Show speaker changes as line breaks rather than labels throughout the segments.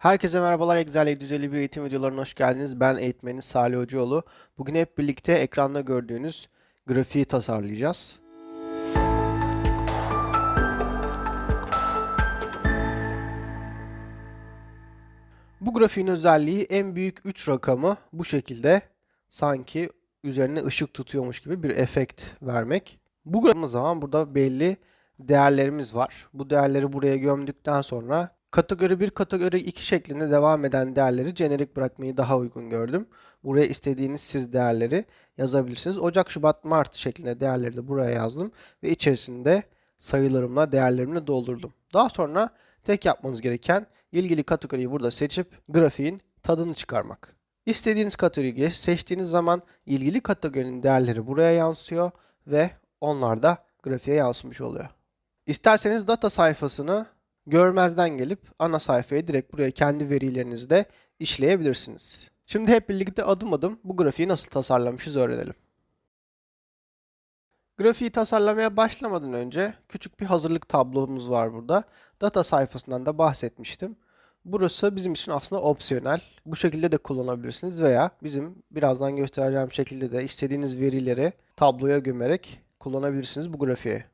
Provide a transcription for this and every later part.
Herkese merhabalar. Excel 751 eğitim videolarına hoş geldiniz. Ben eğitmeni Salih Hocaoğlu. Bugün hep birlikte ekranda gördüğünüz grafiği tasarlayacağız. Bu grafiğin özelliği en büyük 3 rakamı bu şekilde sanki üzerine ışık tutuyormuş gibi bir efekt vermek. Bu grafiğimiz zaman burada belli değerlerimiz var. Bu değerleri buraya gömdükten sonra kategori 1, kategori 2 şeklinde devam eden değerleri jenerik bırakmayı daha uygun gördüm. Buraya istediğiniz siz değerleri yazabilirsiniz. Ocak, Şubat, Mart şeklinde değerleri de buraya yazdım ve içerisinde sayılarımla değerlerimle doldurdum. Daha sonra tek yapmanız gereken ilgili kategoriyi burada seçip grafiğin tadını çıkarmak. İstediğiniz kategoriyi seçtiğiniz zaman ilgili kategorinin değerleri buraya yansıyor ve onlar da grafiğe yansımış oluyor. İsterseniz data sayfasını görmezden gelip ana sayfaya direkt buraya kendi verilerinizde işleyebilirsiniz. Şimdi hep birlikte adım adım bu grafiği nasıl tasarlamışız öğrenelim. Grafiği tasarlamaya başlamadan önce küçük bir hazırlık tablomuz var burada. Data sayfasından da bahsetmiştim. Burası bizim için aslında opsiyonel. Bu şekilde de kullanabilirsiniz veya bizim birazdan göstereceğim şekilde de istediğiniz verileri tabloya gömerek kullanabilirsiniz bu grafiği.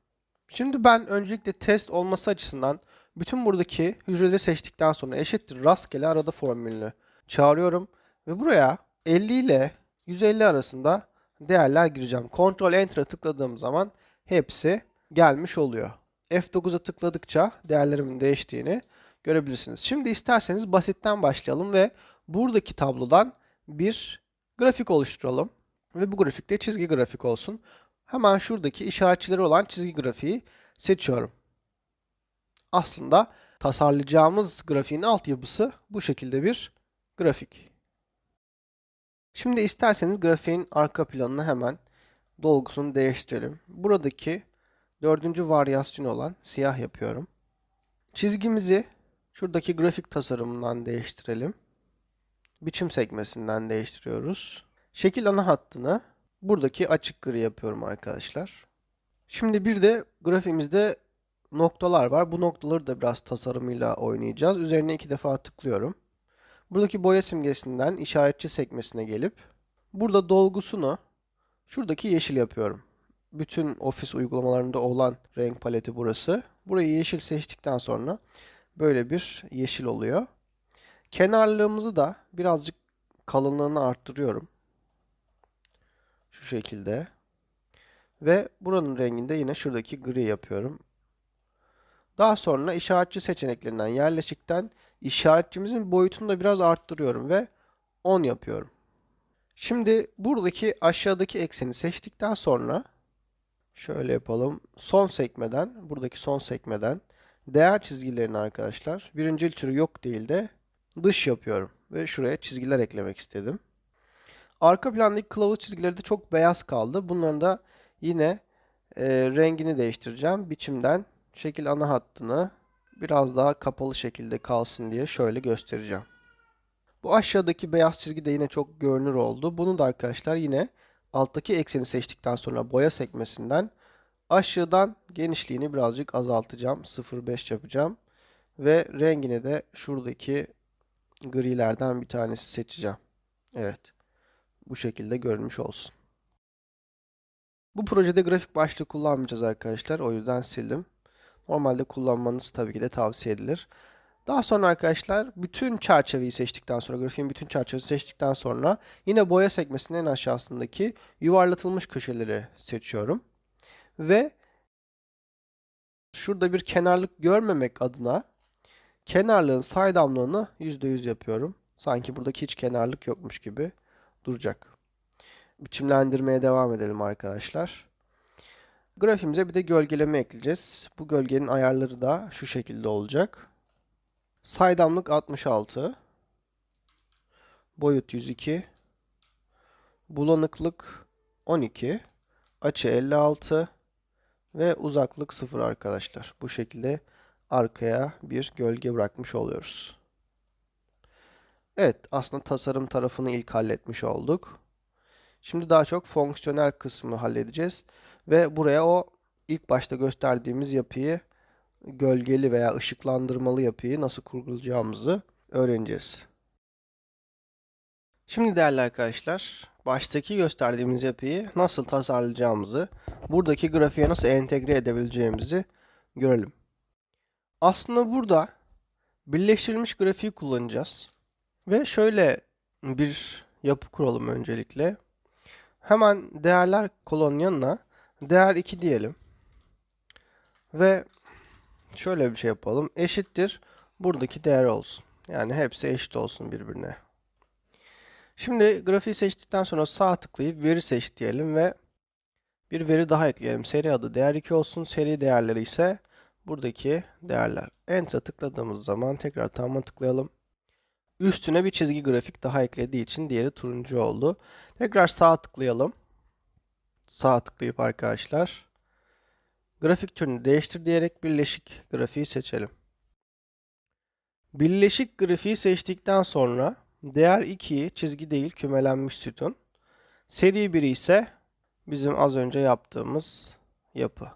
Şimdi ben öncelikle test olması açısından bütün buradaki hücreleri seçtikten sonra eşittir rastgele arada formülünü çağırıyorum ve buraya 50 ile 150 arasında değerler gireceğim. Ctrl Enter'a tıkladığım zaman hepsi gelmiş oluyor. F9'a tıkladıkça değerlerimin değiştiğini görebilirsiniz. Şimdi isterseniz basitten başlayalım ve buradaki tablodan bir grafik oluşturalım. Ve bu grafikte çizgi grafik olsun. Hemen şuradaki işaretçileri olan çizgi grafiği seçiyorum. Aslında tasarlayacağımız grafiğin altyapısı bu şekilde bir grafik. Şimdi isterseniz grafiğin arka planını hemen dolgusunu değiştirelim. Buradaki dördüncü varyasyon olan siyah yapıyorum. Çizgimizi şuradaki grafik tasarımından değiştirelim. Biçim sekmesinden değiştiriyoruz. Şekil ana hattını buradaki açık gri yapıyorum arkadaşlar. Şimdi bir de grafiğimizde noktalar var. Bu noktaları da biraz tasarımıyla oynayacağız. Üzerine iki defa tıklıyorum. Buradaki boya simgesinden işaretçi sekmesine gelip burada dolgusunu şuradaki yeşil yapıyorum. Bütün ofis uygulamalarında olan renk paleti burası. Burayı yeşil seçtikten sonra böyle bir yeşil oluyor. Kenarlığımızı da birazcık kalınlığını arttırıyorum. Şu şekilde. Ve buranın renginde yine şuradaki gri yapıyorum. Daha sonra işaretçi seçeneklerinden yerleşikten işaretçimizin boyutunu da biraz arttırıyorum ve 10 yapıyorum. Şimdi buradaki aşağıdaki ekseni seçtikten sonra şöyle yapalım. Son sekmeden, buradaki son sekmeden değer çizgilerini arkadaşlar birincil türü yok değil de dış yapıyorum ve şuraya çizgiler eklemek istedim. Arka plandaki kılavuz çizgileri de çok beyaz kaldı. Bunların da yine e, rengini değiştireceğim. Biçimden şekil ana hattını biraz daha kapalı şekilde kalsın diye şöyle göstereceğim. Bu aşağıdaki beyaz çizgi de yine çok görünür oldu. Bunu da arkadaşlar yine alttaki ekseni seçtikten sonra boya sekmesinden aşağıdan genişliğini birazcık azaltacağım. 0.5 yapacağım. Ve rengini de şuradaki grilerden bir tanesi seçeceğim. Evet. Bu şekilde görünmüş olsun. Bu projede grafik başlığı kullanmayacağız arkadaşlar. O yüzden sildim. Normalde kullanmanız tabii ki de tavsiye edilir. Daha sonra arkadaşlar bütün çerçeveyi seçtikten sonra, grafiğin bütün çerçevesini seçtikten sonra yine boya sekmesinin en aşağısındaki yuvarlatılmış köşeleri seçiyorum. Ve şurada bir kenarlık görmemek adına kenarlığın saydamlığını %100 yapıyorum. Sanki buradaki hiç kenarlık yokmuş gibi duracak. Biçimlendirmeye devam edelim arkadaşlar. Grafimize bir de gölgeleme ekleyeceğiz. Bu gölgenin ayarları da şu şekilde olacak. Saydamlık 66. Boyut 102. Bulanıklık 12. Açı 56. Ve uzaklık 0 arkadaşlar. Bu şekilde arkaya bir gölge bırakmış oluyoruz. Evet aslında tasarım tarafını ilk halletmiş olduk. Şimdi daha çok fonksiyonel kısmı halledeceğiz. Ve buraya o ilk başta gösterdiğimiz yapıyı gölgeli veya ışıklandırmalı yapıyı nasıl kurgulayacağımızı öğreneceğiz. Şimdi değerli arkadaşlar, baştaki gösterdiğimiz yapıyı nasıl tasarlayacağımızı, buradaki grafiğe nasıl entegre edebileceğimizi görelim. Aslında burada birleştirilmiş grafiği kullanacağız. Ve şöyle bir yapı kuralım öncelikle. Hemen değerler kolonun yanına değer 2 diyelim. Ve şöyle bir şey yapalım. Eşittir buradaki değer olsun. Yani hepsi eşit olsun birbirine. Şimdi grafiği seçtikten sonra sağ tıklayıp veri seç diyelim ve bir veri daha ekleyelim. Seri adı değer 2 olsun. Seri değerleri ise buradaki değerler. Enter'a tıkladığımız zaman tekrar tamam'a tıklayalım. Üstüne bir çizgi grafik daha eklediği için diğeri turuncu oldu. Tekrar sağ tıklayalım. Sağ tıklayıp arkadaşlar grafik türünü değiştir diyerek birleşik grafiği seçelim. Birleşik grafiği seçtikten sonra değer 2'yi çizgi değil kümelenmiş sütun. Seri 1 ise bizim az önce yaptığımız yapı.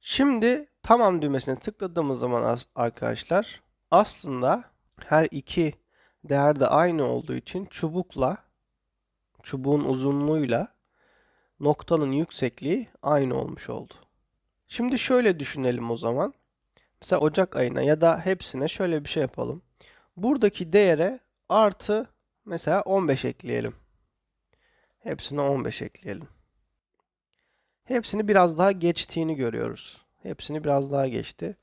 Şimdi tamam düğmesine tıkladığımız zaman arkadaşlar aslında her iki değer de aynı olduğu için çubukla çubuğun uzunluğuyla noktanın yüksekliği aynı olmuş oldu. Şimdi şöyle düşünelim o zaman. Mesela Ocak ayına ya da hepsine şöyle bir şey yapalım. Buradaki değere artı mesela 15 ekleyelim. Hepsine 15 ekleyelim. Hepsini biraz daha geçtiğini görüyoruz. Hepsini biraz daha geçti.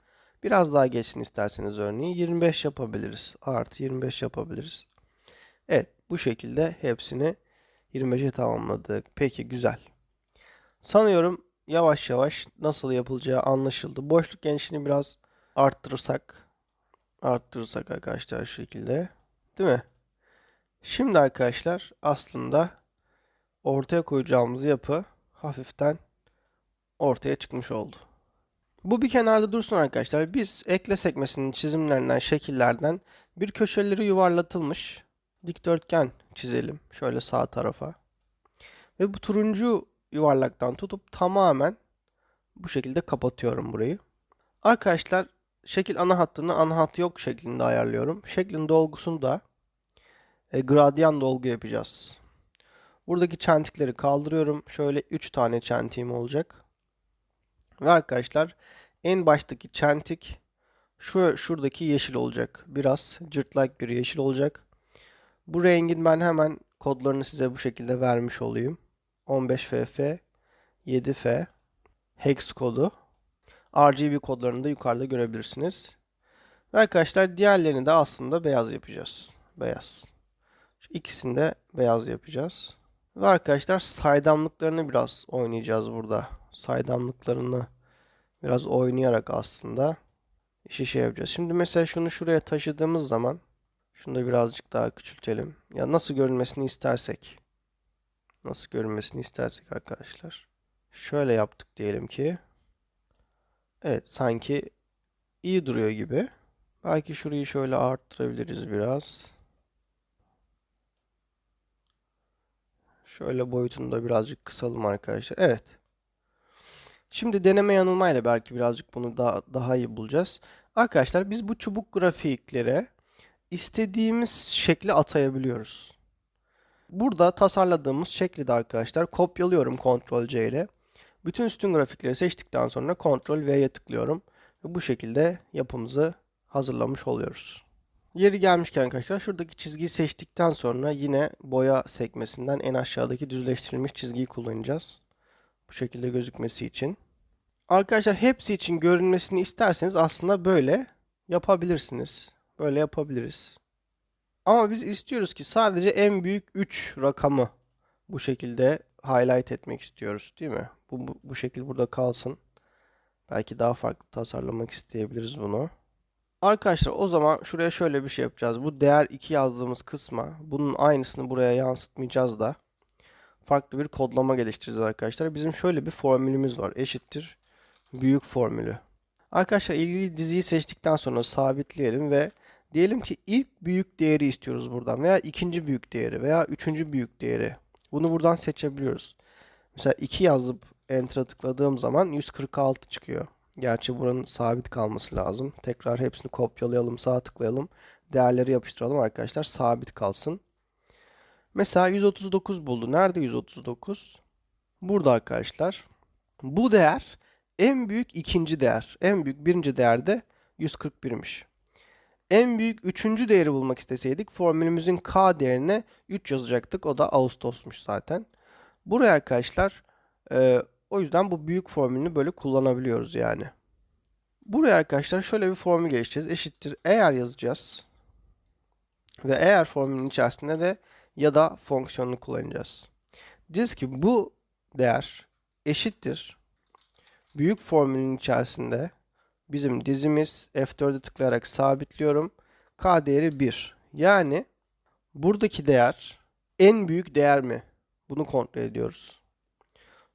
Biraz daha geçsin isterseniz örneğin 25 yapabiliriz. Artı 25 yapabiliriz. Evet bu şekilde hepsini 25'e tamamladık. Peki güzel. Sanıyorum yavaş yavaş nasıl yapılacağı anlaşıldı. Boşluk genişliğini biraz arttırırsak arttırırsak arkadaşlar şu şekilde. Değil mi? Şimdi arkadaşlar aslında ortaya koyacağımız yapı hafiften ortaya çıkmış oldu. Bu bir kenarda dursun arkadaşlar. Biz ekle sekmesinin çizimlerinden, şekillerden bir köşeleri yuvarlatılmış dikdörtgen çizelim. Şöyle sağ tarafa. Ve bu turuncu yuvarlaktan tutup tamamen bu şekilde kapatıyorum burayı. Arkadaşlar şekil ana hattını ana hat yok şeklinde ayarlıyorum. Şeklin dolgusunu da e, gradyan dolgu yapacağız. Buradaki çentikleri kaldırıyorum. Şöyle 3 tane çentiğim olacak. Ve arkadaşlar en baştaki çentik şu şuradaki yeşil olacak. Biraz cırtlak bir yeşil olacak. Bu rengin ben hemen kodlarını size bu şekilde vermiş olayım. 15FF 7F hex kodu. RGB kodlarını da yukarıda görebilirsiniz. Ve arkadaşlar diğerlerini de aslında beyaz yapacağız. Beyaz. Şu ikisini de beyaz yapacağız. Ve arkadaşlar saydamlıklarını biraz oynayacağız burada. Saydamlıklarını biraz oynayarak aslında işi şey yapacağız. Şimdi mesela şunu şuraya taşıdığımız zaman şunu da birazcık daha küçültelim. Ya nasıl görünmesini istersek. Nasıl görünmesini istersek arkadaşlar. Şöyle yaptık diyelim ki. Evet sanki iyi duruyor gibi. Belki şurayı şöyle arttırabiliriz biraz. Şöyle boyutunu da birazcık kısalım arkadaşlar. Evet. Şimdi deneme yanılmayla belki birazcık bunu daha, daha iyi bulacağız. Arkadaşlar biz bu çubuk grafiklere istediğimiz şekli atayabiliyoruz. Burada tasarladığımız şekli de arkadaşlar kopyalıyorum Ctrl C ile. Bütün sütun grafikleri seçtikten sonra Ctrl V'ye tıklıyorum. Ve bu şekilde yapımızı hazırlamış oluyoruz. Yeri gelmişken arkadaşlar şuradaki çizgiyi seçtikten sonra yine boya sekmesinden en aşağıdaki düzleştirilmiş çizgiyi kullanacağız. Bu şekilde gözükmesi için. Arkadaşlar hepsi için görünmesini isterseniz aslında böyle yapabilirsiniz. Böyle yapabiliriz. Ama biz istiyoruz ki sadece en büyük 3 rakamı bu şekilde highlight etmek istiyoruz değil mi? Bu, bu, bu şekil burada kalsın. Belki daha farklı tasarlamak isteyebiliriz bunu. Arkadaşlar o zaman şuraya şöyle bir şey yapacağız. Bu değer 2 yazdığımız kısma bunun aynısını buraya yansıtmayacağız da farklı bir kodlama geliştireceğiz arkadaşlar. Bizim şöyle bir formülümüz var. Eşittir büyük formülü. Arkadaşlar ilgili diziyi seçtikten sonra sabitleyelim ve diyelim ki ilk büyük değeri istiyoruz buradan veya ikinci büyük değeri veya üçüncü büyük değeri. Bunu buradan seçebiliyoruz. Mesela 2 yazıp enter'a tıkladığım zaman 146 çıkıyor. Gerçi buranın sabit kalması lazım. Tekrar hepsini kopyalayalım, sağ tıklayalım değerleri yapıştıralım arkadaşlar. Sabit kalsın. Mesela 139 buldu. Nerede 139? Burada arkadaşlar. Bu değer en büyük ikinci değer. En büyük birinci değer de 141'miş. En büyük üçüncü değeri bulmak isteseydik formülümüzün K değerine 3 yazacaktık. O da Ağustos'muş zaten. Buraya arkadaşlar e, o yüzden bu büyük formülünü böyle kullanabiliyoruz yani. Buraya arkadaşlar şöyle bir formül geçeceğiz. Eşittir eğer yazacağız. Ve eğer formülün içerisinde de ya da fonksiyonunu kullanacağız. Diyeceğiz ki bu değer eşittir. Büyük formülün içerisinde bizim dizimiz F4'e tıklayarak sabitliyorum. K değeri 1. Yani buradaki değer en büyük değer mi? Bunu kontrol ediyoruz.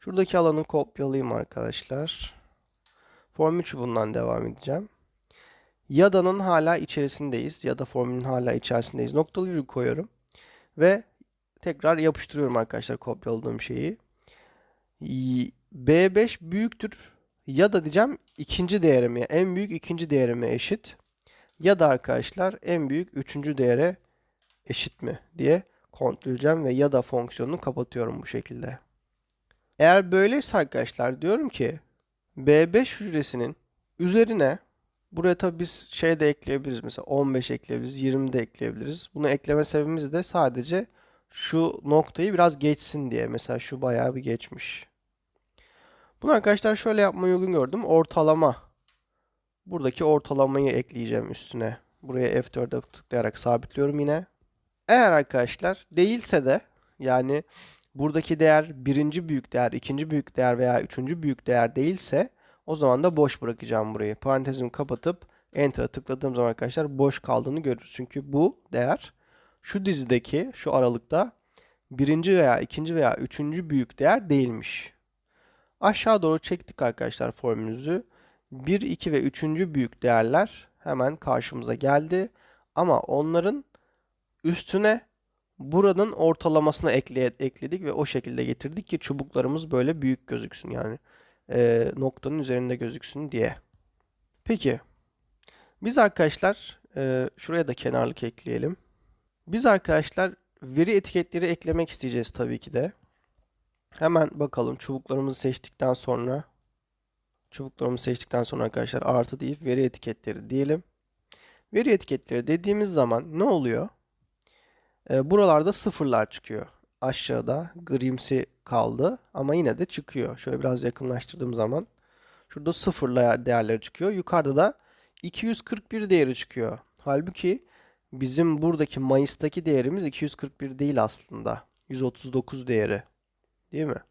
Şuradaki alanı kopyalayayım arkadaşlar. Formül çubuğundan devam edeceğim. Yada'nın hala içerisindeyiz. Ya da formülün hala içerisindeyiz. Noktalı virgül koyuyorum. Ve tekrar yapıştırıyorum arkadaşlar kopyaladığım şeyi. B5 büyüktür ya da diyeceğim ikinci değerime en büyük ikinci değerime eşit ya da arkadaşlar en büyük üçüncü değere eşit mi diye kontrol edeceğim ve ya da fonksiyonunu kapatıyorum bu şekilde. Eğer böyleyse arkadaşlar diyorum ki B5 hücresinin üzerine buraya tabi biz şey de ekleyebiliriz mesela 15 ekleyebiliriz 20 de ekleyebiliriz. Bunu ekleme sebebimiz de sadece şu noktayı biraz geçsin diye. Mesela şu bayağı bir geçmiş. Bunu arkadaşlar şöyle yapmayı uygun gördüm. Ortalama. Buradaki ortalamayı ekleyeceğim üstüne. Buraya F4'e tıklayarak sabitliyorum yine. Eğer arkadaşlar değilse de yani buradaki değer birinci büyük değer, ikinci büyük değer veya üçüncü büyük değer değilse o zaman da boş bırakacağım burayı. Parantezimi kapatıp Enter'a tıkladığım zaman arkadaşlar boş kaldığını görürüz. Çünkü bu değer şu dizideki şu aralıkta birinci veya ikinci veya üçüncü büyük değer değilmiş. Aşağı doğru çektik arkadaşlar formülümüzü. 1, 2 ve 3. büyük değerler hemen karşımıza geldi. Ama onların üstüne buranın ortalamasını ekle ekledik ve o şekilde getirdik ki çubuklarımız böyle büyük gözüksün. Yani e, noktanın üzerinde gözüksün diye. Peki biz arkadaşlar e, şuraya da kenarlık ekleyelim. Biz arkadaşlar veri etiketleri eklemek isteyeceğiz tabii ki de. Hemen bakalım çubuklarımızı seçtikten sonra çubuklarımızı seçtikten sonra arkadaşlar artı deyip veri etiketleri diyelim. Veri etiketleri dediğimiz zaman ne oluyor? Ee, buralarda sıfırlar çıkıyor. Aşağıda grimsi kaldı ama yine de çıkıyor. Şöyle biraz yakınlaştırdığım zaman şurada sıfırlar değerleri çıkıyor. Yukarıda da 241 değeri çıkıyor. Halbuki bizim buradaki Mayıs'taki değerimiz 241 değil aslında. 139 değeri. Değil mi?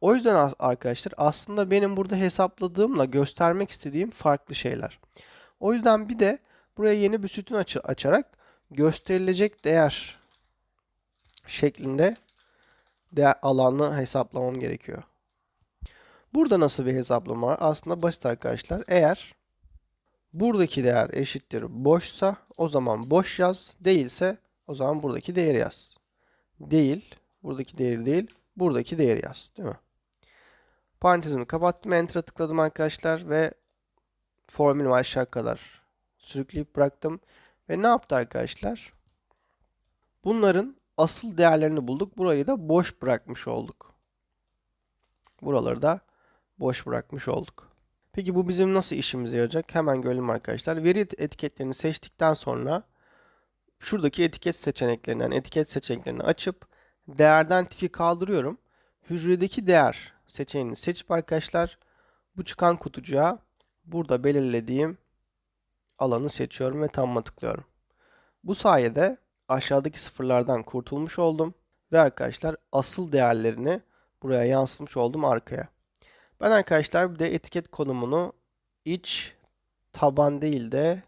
O yüzden arkadaşlar aslında benim burada hesapladığımla göstermek istediğim farklı şeyler. O yüzden bir de buraya yeni bir sütun aç açarak gösterilecek değer şeklinde değer alanı hesaplamam gerekiyor. Burada nasıl bir hesaplama var? Aslında basit arkadaşlar. Eğer buradaki değer eşittir boşsa o zaman boş yaz. Değilse o zaman buradaki değeri yaz. Değil. Buradaki değeri değil buradaki değeri yaz. Değil mi? Parantezimi kapattım. Enter'a tıkladım arkadaşlar ve formülümü aşağı kadar sürükleyip bıraktım. Ve ne yaptı arkadaşlar? Bunların asıl değerlerini bulduk. Burayı da boş bırakmış olduk. Buraları da boş bırakmış olduk. Peki bu bizim nasıl işimize yarayacak? Hemen görelim arkadaşlar. Veri etiketlerini seçtikten sonra şuradaki etiket seçeneklerinden etiket seçeneklerini açıp değerden tiki kaldırıyorum. Hücredeki değer seçeneğini seçip arkadaşlar bu çıkan kutucuğa burada belirlediğim alanı seçiyorum ve tamma tıklıyorum. Bu sayede aşağıdaki sıfırlardan kurtulmuş oldum ve arkadaşlar asıl değerlerini buraya yansıtmış oldum arkaya. Ben arkadaşlar bir de etiket konumunu iç taban değil de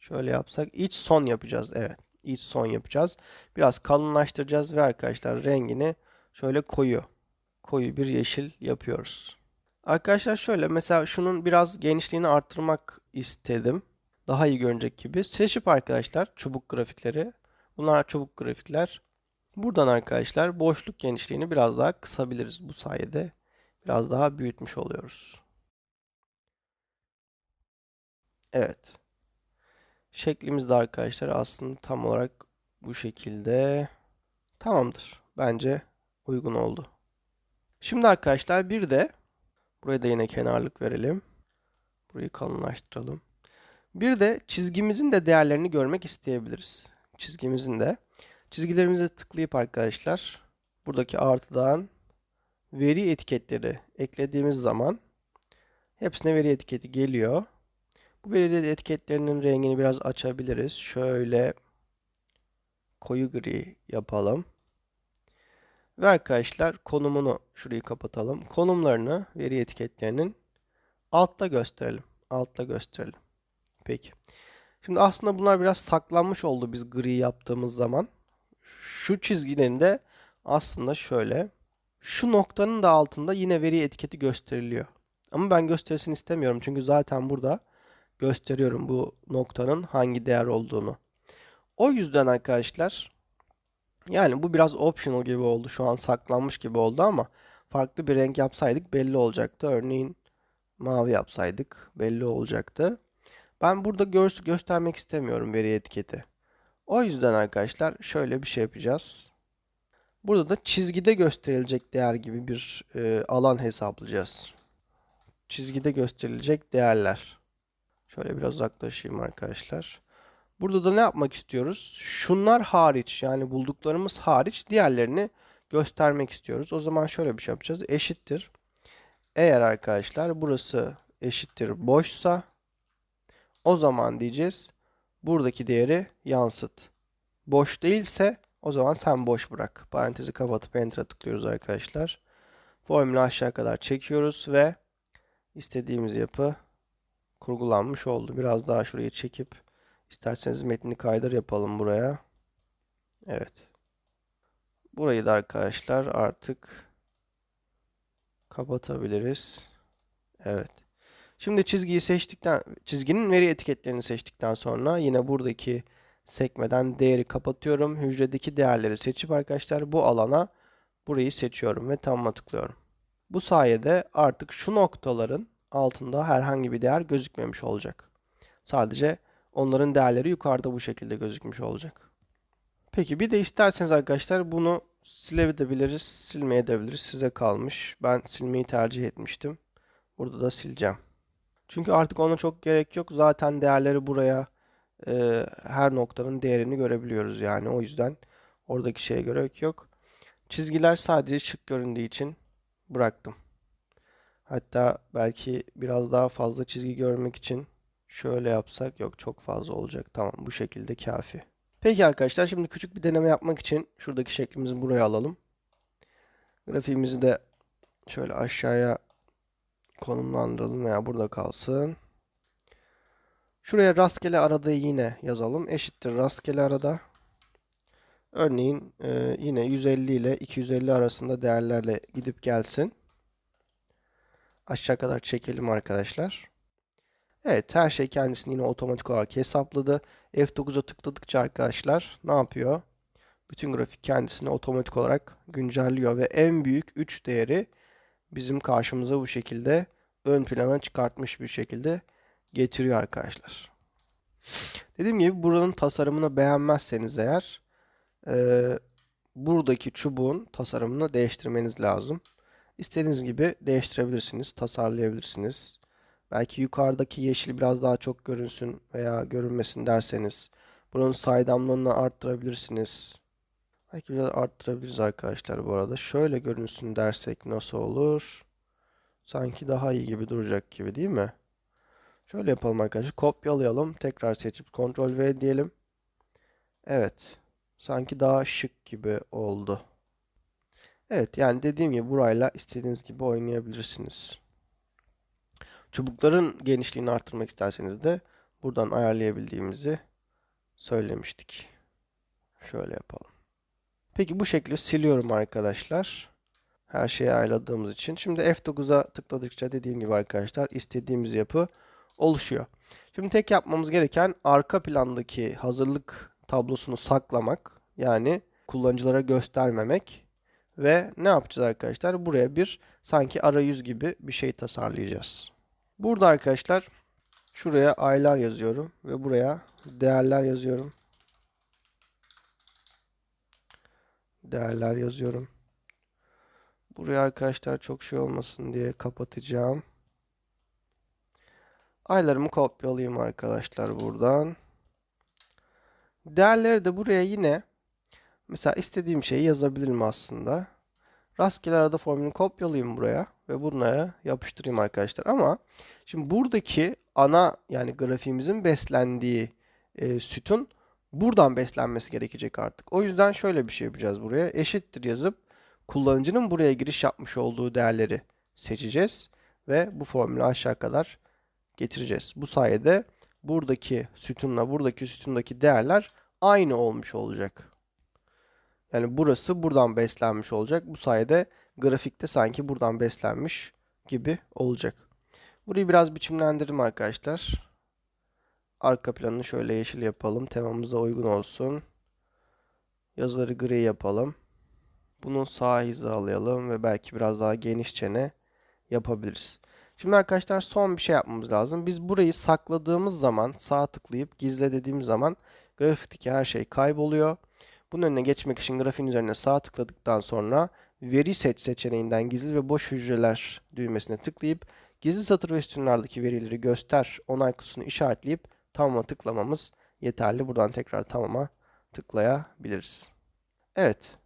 şöyle yapsak iç son yapacağız. Evet iç son yapacağız. Biraz kalınlaştıracağız ve arkadaşlar rengini şöyle koyu koyu bir yeşil yapıyoruz. Arkadaşlar şöyle mesela şunun biraz genişliğini arttırmak istedim. Daha iyi görünecek gibi. Seçip arkadaşlar çubuk grafikleri. Bunlar çubuk grafikler. Buradan arkadaşlar boşluk genişliğini biraz daha kısabiliriz bu sayede. Biraz daha büyütmüş oluyoruz. Evet. Şeklimiz de arkadaşlar aslında tam olarak bu şekilde. Tamamdır. Bence uygun oldu. Şimdi arkadaşlar bir de buraya da yine kenarlık verelim. Burayı kalınlaştıralım. Bir de çizgimizin de değerlerini görmek isteyebiliriz. Çizgimizin de. Çizgilerimize tıklayıp arkadaşlar buradaki artıdan veri etiketleri eklediğimiz zaman hepsine veri etiketi geliyor. Bu veri etiketlerinin rengini biraz açabiliriz. Şöyle koyu gri yapalım. Ve arkadaşlar konumunu şurayı kapatalım. Konumlarını veri etiketlerinin altta gösterelim. Altta gösterelim. Peki. Şimdi aslında bunlar biraz saklanmış oldu biz gri yaptığımız zaman. Şu çizgilerin de aslında şöyle. Şu noktanın da altında yine veri etiketi gösteriliyor. Ama ben göstersin istemiyorum. Çünkü zaten burada gösteriyorum bu noktanın hangi değer olduğunu. O yüzden arkadaşlar yani bu biraz optional gibi oldu. Şu an saklanmış gibi oldu ama farklı bir renk yapsaydık belli olacaktı. Örneğin mavi yapsaydık belli olacaktı. Ben burada gö göstermek istemiyorum veri etiketi. O yüzden arkadaşlar şöyle bir şey yapacağız. Burada da çizgide gösterilecek değer gibi bir e, alan hesaplayacağız. Çizgide gösterilecek değerler. Şöyle biraz uzaklaşayım arkadaşlar. Burada da ne yapmak istiyoruz? Şunlar hariç yani bulduklarımız hariç diğerlerini göstermek istiyoruz. O zaman şöyle bir şey yapacağız. Eşittir. Eğer arkadaşlar burası eşittir boşsa o zaman diyeceğiz buradaki değeri yansıt. Boş değilse o zaman sen boş bırak. Parantezi kapatıp enter'a tıklıyoruz arkadaşlar. Formülü aşağı kadar çekiyoruz ve istediğimiz yapı kurgulanmış oldu. Biraz daha şurayı çekip isterseniz metni kaydır yapalım buraya. Evet. Burayı da arkadaşlar artık kapatabiliriz. Evet. Şimdi çizgiyi seçtikten, çizginin veri etiketlerini seçtikten sonra yine buradaki sekmeden değeri kapatıyorum. Hücredeki değerleri seçip arkadaşlar bu alana burayı seçiyorum ve tamama tıklıyorum. Bu sayede artık şu noktaların altında herhangi bir değer gözükmemiş olacak. Sadece onların değerleri yukarıda bu şekilde gözükmüş olacak. Peki bir de isterseniz arkadaşlar bunu silebiliriz, silmeyebiliriz. Size kalmış. Ben silmeyi tercih etmiştim. Burada da sileceğim. Çünkü artık ona çok gerek yok. Zaten değerleri buraya e, her noktanın değerini görebiliyoruz yani. O yüzden oradaki şeye gerek yok. Çizgiler sadece şık göründüğü için bıraktım. Hatta belki biraz daha fazla çizgi görmek için şöyle yapsak yok çok fazla olacak. Tamam bu şekilde kafi. Peki arkadaşlar şimdi küçük bir deneme yapmak için şuradaki şeklimizi buraya alalım. Grafiğimizi de şöyle aşağıya konumlandıralım veya burada kalsın. Şuraya rastgele arada yine yazalım. Eşittir rastgele arada. Örneğin e, yine 150 ile 250 arasında değerlerle gidip gelsin. Aşağı kadar çekelim arkadaşlar. Evet her şey kendisini yine otomatik olarak hesapladı. F9'a tıkladıkça arkadaşlar ne yapıyor? Bütün grafik kendisini otomatik olarak güncelliyor ve en büyük 3 değeri bizim karşımıza bu şekilde ön plana çıkartmış bir şekilde getiriyor arkadaşlar. Dediğim gibi buranın tasarımını beğenmezseniz eğer e, buradaki çubuğun tasarımını değiştirmeniz lazım. İstediğiniz gibi değiştirebilirsiniz, tasarlayabilirsiniz. Belki yukarıdaki yeşil biraz daha çok görünsün veya görünmesin derseniz buranın saydamlığını arttırabilirsiniz. Belki biraz arttırabiliriz arkadaşlar bu arada. Şöyle görünsün dersek nasıl olur? Sanki daha iyi gibi duracak gibi değil mi? Şöyle yapalım arkadaşlar. Kopyalayalım. Tekrar seçip Ctrl V diyelim. Evet. Sanki daha şık gibi oldu. Evet yani dediğim gibi burayla istediğiniz gibi oynayabilirsiniz. Çubukların genişliğini arttırmak isterseniz de buradan ayarlayabildiğimizi söylemiştik. Şöyle yapalım. Peki bu şekli siliyorum arkadaşlar. Her şeyi ayarladığımız için. Şimdi F9'a tıkladıkça dediğim gibi arkadaşlar istediğimiz yapı oluşuyor. Şimdi tek yapmamız gereken arka plandaki hazırlık tablosunu saklamak. Yani kullanıcılara göstermemek. Ve ne yapacağız arkadaşlar? Buraya bir sanki arayüz gibi bir şey tasarlayacağız. Burada arkadaşlar Şuraya aylar yazıyorum ve buraya değerler yazıyorum. Değerler yazıyorum. Buraya arkadaşlar çok şey olmasın diye kapatacağım. Aylarımı kopyalayayım arkadaşlar buradan. Değerleri de buraya yine mesela istediğim şeyi yazabilirim aslında. Rastgele arada formülünü kopyalayayım buraya ve bunlara yapıştırayım arkadaşlar. Ama şimdi buradaki ana yani grafiğimizin beslendiği e, sütun buradan beslenmesi gerekecek artık. O yüzden şöyle bir şey yapacağız buraya. Eşittir yazıp kullanıcının buraya giriş yapmış olduğu değerleri seçeceğiz ve bu formülü aşağı kadar getireceğiz. Bu sayede buradaki sütunla buradaki sütundaki değerler aynı olmuş olacak. Yani burası buradan beslenmiş olacak. Bu sayede grafikte sanki buradan beslenmiş gibi olacak. Burayı biraz biçimlendirelim arkadaşlar. Arka planını şöyle yeşil yapalım. Temamıza uygun olsun. Yazıları gri yapalım. Bunun sağ hizalayalım ve belki biraz daha geniş çene yapabiliriz. Şimdi arkadaşlar son bir şey yapmamız lazım. Biz burayı sakladığımız zaman sağ tıklayıp gizle dediğimiz zaman grafikteki her şey kayboluyor. Bunun önüne geçmek için grafiğin üzerine sağ tıkladıktan sonra veri seç seçeneğinden gizli ve boş hücreler düğmesine tıklayıp gizli satır ve sütunlardaki verileri göster onay kutusunu işaretleyip tamama tıklamamız yeterli. Buradan tekrar tamama tıklayabiliriz. Evet.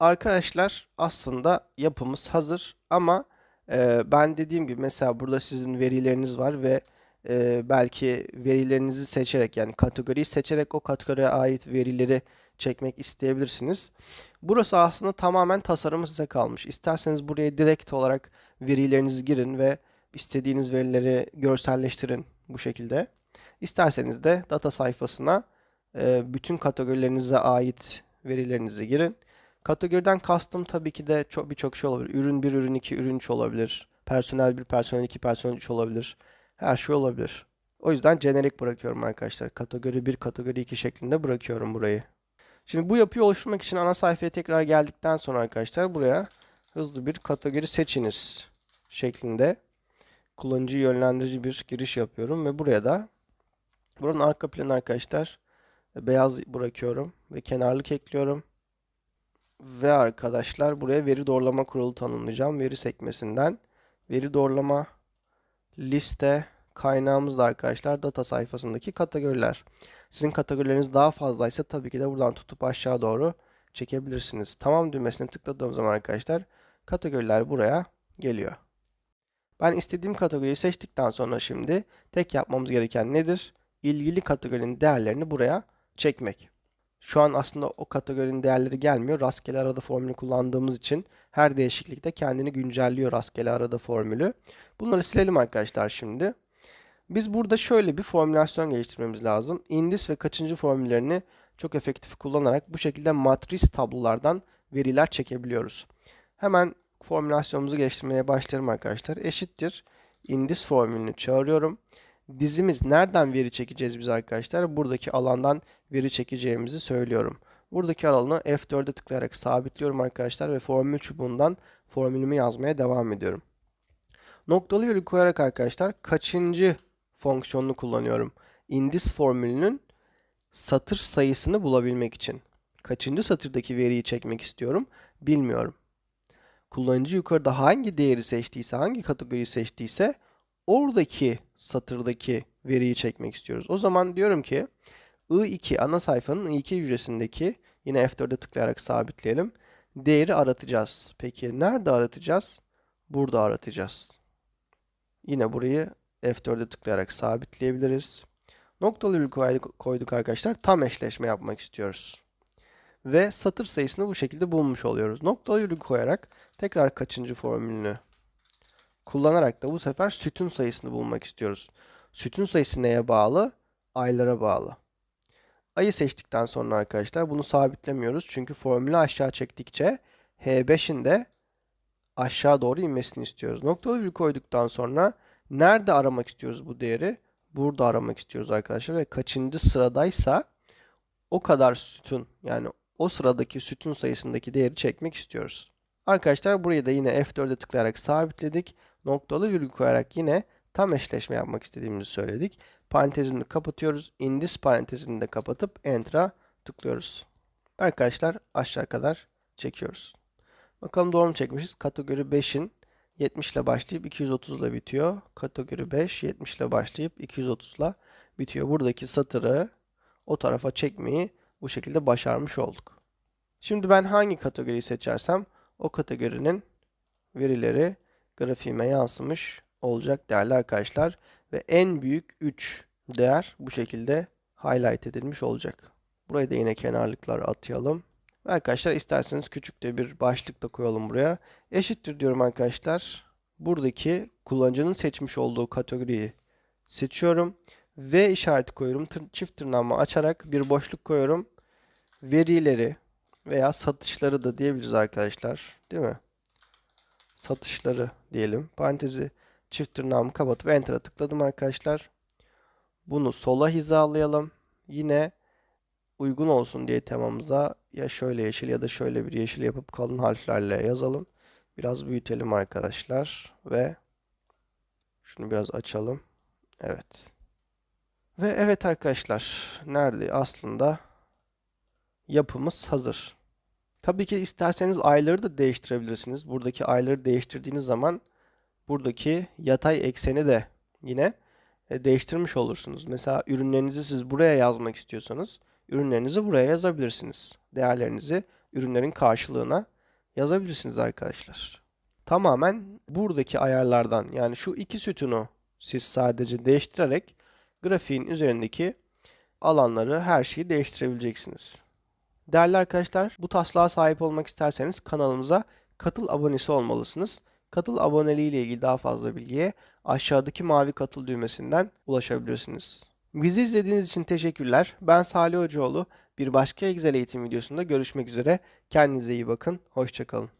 Arkadaşlar aslında yapımız hazır ama e, ben dediğim gibi mesela burada sizin verileriniz var ve e, belki verilerinizi seçerek yani kategoriyi seçerek o kategoriye ait verileri çekmek isteyebilirsiniz. Burası aslında tamamen tasarımı size kalmış. İsterseniz buraya direkt olarak verilerinizi girin ve istediğiniz verileri görselleştirin bu şekilde. İsterseniz de data sayfasına e, bütün kategorilerinize ait verilerinizi girin. Kategoriden kastım tabii ki de çok birçok şey olabilir. Ürün 1, ürün 2, ürün 3 olabilir. Personel 1, personel 2, personel 3 olabilir. Her şey olabilir. O yüzden jenerik bırakıyorum arkadaşlar. Kategori 1, kategori 2 şeklinde bırakıyorum burayı. Şimdi bu yapıyı oluşturmak için ana sayfaya tekrar geldikten sonra arkadaşlar buraya hızlı bir kategori seçiniz şeklinde kullanıcı yönlendirici bir giriş yapıyorum ve buraya da buranın arka planı arkadaşlar beyaz bırakıyorum ve kenarlık ekliyorum. Ve arkadaşlar buraya veri doğrulama kurulu tanımlayacağım. Veri sekmesinden veri doğrulama liste kaynağımız da arkadaşlar data sayfasındaki kategoriler. Sizin kategorileriniz daha fazlaysa tabii ki de buradan tutup aşağı doğru çekebilirsiniz. Tamam düğmesine tıkladığım zaman arkadaşlar kategoriler buraya geliyor. Ben istediğim kategoriyi seçtikten sonra şimdi tek yapmamız gereken nedir? İlgili kategorinin değerlerini buraya çekmek. Şu an aslında o kategorinin değerleri gelmiyor. Rastgele arada formülü kullandığımız için her değişiklikte kendini güncelliyor rastgele arada formülü. Bunları silelim arkadaşlar şimdi. Biz burada şöyle bir formülasyon geliştirmemiz lazım. Indis ve kaçıncı formüllerini çok efektif kullanarak bu şekilde matris tablolardan veriler çekebiliyoruz. Hemen formülasyonumuzu geliştirmeye başlayalım arkadaşlar. Eşittir. Indis formülünü çağırıyorum. Dizimiz nereden veri çekeceğiz biz arkadaşlar? Buradaki alandan veri çekeceğimizi söylüyorum. Buradaki alanı F4'e tıklayarak sabitliyorum arkadaşlar ve formül çubuğundan formülümü yazmaya devam ediyorum. Noktalı virgül koyarak arkadaşlar kaçıncı fonksiyonunu kullanıyorum. Indis formülünün satır sayısını bulabilmek için. Kaçıncı satırdaki veriyi çekmek istiyorum bilmiyorum. Kullanıcı yukarıda hangi değeri seçtiyse, hangi kategoriyi seçtiyse oradaki satırdaki veriyi çekmek istiyoruz. O zaman diyorum ki I2 ana sayfanın I2 hücresindeki yine F4'e tıklayarak sabitleyelim. Değeri aratacağız. Peki nerede aratacağız? Burada aratacağız. Yine burayı F4'e tıklayarak sabitleyebiliriz. Noktalı virgül koyduk arkadaşlar. Tam eşleşme yapmak istiyoruz. Ve satır sayısını bu şekilde bulmuş oluyoruz. Noktalı virgül koyarak tekrar kaçıncı formülünü kullanarak da bu sefer sütun sayısını bulmak istiyoruz. Sütun sayısı neye bağlı? Aylara bağlı. Ayı seçtikten sonra arkadaşlar bunu sabitlemiyoruz. Çünkü formülü aşağı çektikçe H5'in de aşağı doğru inmesini istiyoruz. Noktalı virgül koyduktan sonra nerede aramak istiyoruz bu değeri? Burada aramak istiyoruz arkadaşlar ve kaçıncı sıradaysa o kadar sütun yani o sıradaki sütun sayısındaki değeri çekmek istiyoruz. Arkadaşlar burayı da yine F4'e tıklayarak sabitledik. Noktalı virgül koyarak yine tam eşleşme yapmak istediğimizi söyledik. Parantezini kapatıyoruz. In this parantezini de kapatıp Enter'a tıklıyoruz. Arkadaşlar aşağı kadar çekiyoruz. Bakalım doğru mu çekmişiz? Kategori 5'in 70 ile başlayıp 230 ile bitiyor. Kategori 5 70 ile başlayıp 230 ile bitiyor. Buradaki satırı o tarafa çekmeyi bu şekilde başarmış olduk. Şimdi ben hangi kategoriyi seçersem o kategorinin verileri grafiğime yansımış olacak değerli arkadaşlar. Ve en büyük 3 değer bu şekilde highlight edilmiş olacak. Buraya da yine kenarlıklar atayalım. Arkadaşlar isterseniz küçük de bir başlık da koyalım buraya. Eşittir diyorum arkadaşlar. Buradaki kullanıcının seçmiş olduğu kategoriyi seçiyorum. V işareti koyuyorum. Tır- çift tırnağımı açarak bir boşluk koyuyorum. Verileri veya satışları da diyebiliriz arkadaşlar. Değil mi? Satışları diyelim. Parantezi çift tırnağımı kapatıp Enter'a tıkladım arkadaşlar. Bunu sola hizalayalım. Yine uygun olsun diye temamıza ya şöyle yeşil ya da şöyle bir yeşil yapıp kalın harflerle yazalım. Biraz büyütelim arkadaşlar ve şunu biraz açalım. Evet. Ve evet arkadaşlar, nerede aslında yapımız hazır. Tabii ki isterseniz ayları da değiştirebilirsiniz. Buradaki ayları değiştirdiğiniz zaman buradaki yatay ekseni de yine e, değiştirmiş olursunuz. Mesela ürünlerinizi siz buraya yazmak istiyorsanız ürünlerinizi buraya yazabilirsiniz. Değerlerinizi ürünlerin karşılığına yazabilirsiniz arkadaşlar. Tamamen buradaki ayarlardan yani şu iki sütunu siz sadece değiştirerek grafiğin üzerindeki alanları her şeyi değiştirebileceksiniz. Değerli arkadaşlar, bu taslağa sahip olmak isterseniz kanalımıza katıl abonesi olmalısınız. Katıl aboneliği ile ilgili daha fazla bilgiye aşağıdaki mavi katıl düğmesinden ulaşabilirsiniz. Bizi izlediğiniz için teşekkürler. Ben Salih Hocaoğlu. Bir başka Excel eğitim videosunda görüşmek üzere. Kendinize iyi bakın. Hoşçakalın.